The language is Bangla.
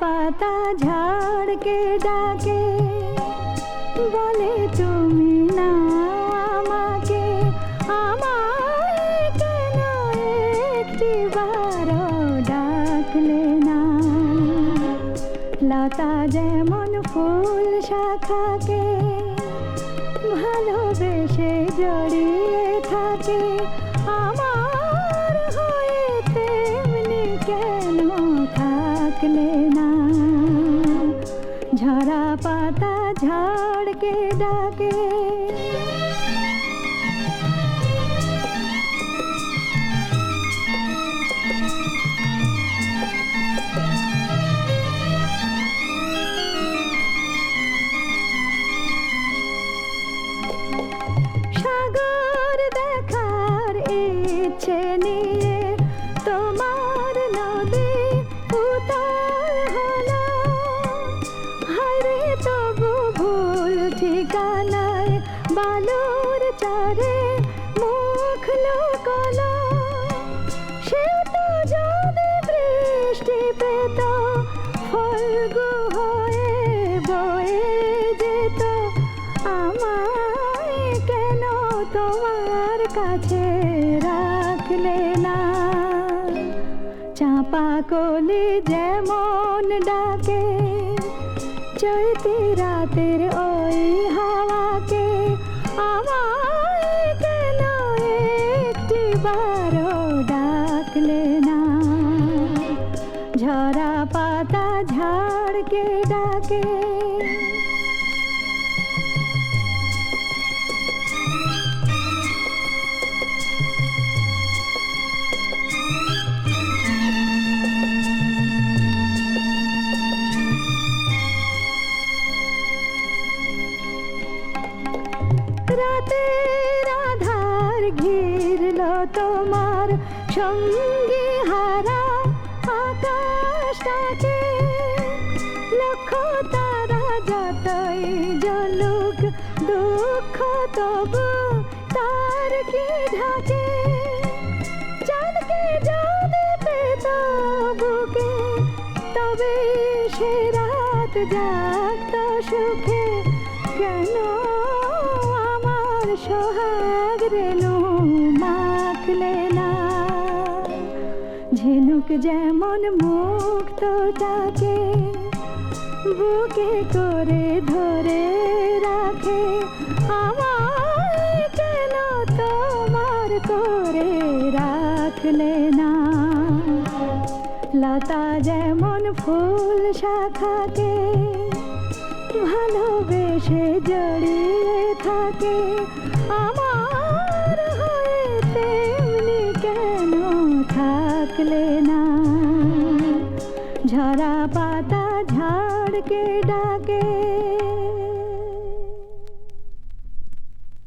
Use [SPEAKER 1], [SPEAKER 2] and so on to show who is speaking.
[SPEAKER 1] পাতা ঝাড়কে ডাকে। বলে, তুমি না আমাকে, আমায় কেন একটি ডাকলে না? লতা যেমন ফুল শাখাকে, ভালোবেসে জড়িয়ে থাকে। পাতা ঝড়কে ডাকে বালুর চারে মুখ লোকলো। সেও তো যদি বৃষ্টি পেত ফলগু হয়ে বয়ে যেত। আমায় কেন তোমার কাছে রাখলে না? চাপা কলি যেমন ডাকে, চৈতি রাতের ওই হাওয়াকে ঝরা পাতা ঝাড়কে ডাকে। রাতের আধার ঘিরল তোমার সঙ্গী হারা। আকাশটাকে লক্ষ তারা যতই জলুক দুঃখ তবু তার কি ঢাকে চাঁদকে যদি পেত বুকে, তবে সে রাত জাগত সুখে। কেন আমার সোহাগ রেণু মাখলে ঝিনুক যেমন মুক্তটাকে বুকে করে ধরে রাখে, আমায় কেন তোমার করে রাখলে না। লতা যেমন ফুল শাখাকে ভালোবেসে জড়িয়ে থাকে, আমার পাতা ঝাড়কে ডাকে।